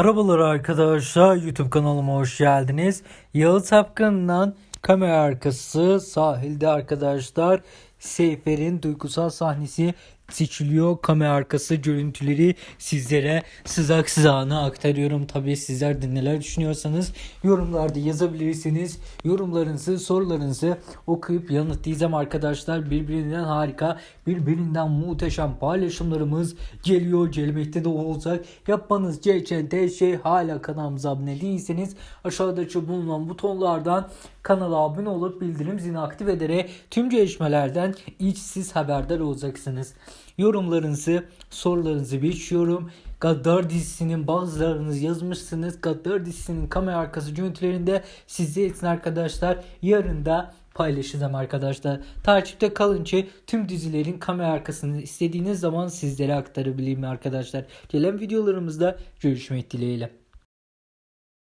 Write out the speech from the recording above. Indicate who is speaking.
Speaker 1: Merhabalar arkadaşlar YouTube kanalıma hoş geldiniz. Yağız Apkın'dan kamera arkası sahilde arkadaşlar Seyfer'in duygusal sahnesi seçiliyor. Kamera arkası görüntüleri sizlere sızak sızağına aktarıyorum. Tabii sizler de neler düşünüyorsanız yorumlarda yazabilirsiniz. Yorumlarınızı, sorularınızı okuyup yanıtlayacağım arkadaşlar. Birbirinden harika, birbirinden muhteşem paylaşımlarımız geliyor. Gelmekte de olacak. Yapmanız gereken tek şey hala kanalımıza abone değilseniz aşağıdaki bulunan butonlardan kanala abone olup bildirim zilini aktif ederek tüm gelişmelerden ilk siz haberdar olacaksınız. Yorumlarınızı, sorularınızı bekliyorum. Gaddar dizisinin bazılarınız yazmışsınız. Gaddar dizisinin kamera arkası görüntülerinde sizde için arkadaşlar. Yarın da paylaşacağım arkadaşlar. Takipte kalın ki tüm dizilerin kamera arkasını istediğiniz zaman sizlere aktarabileyim arkadaşlar. Gelen videolarımızda görüşmek dileğiyle.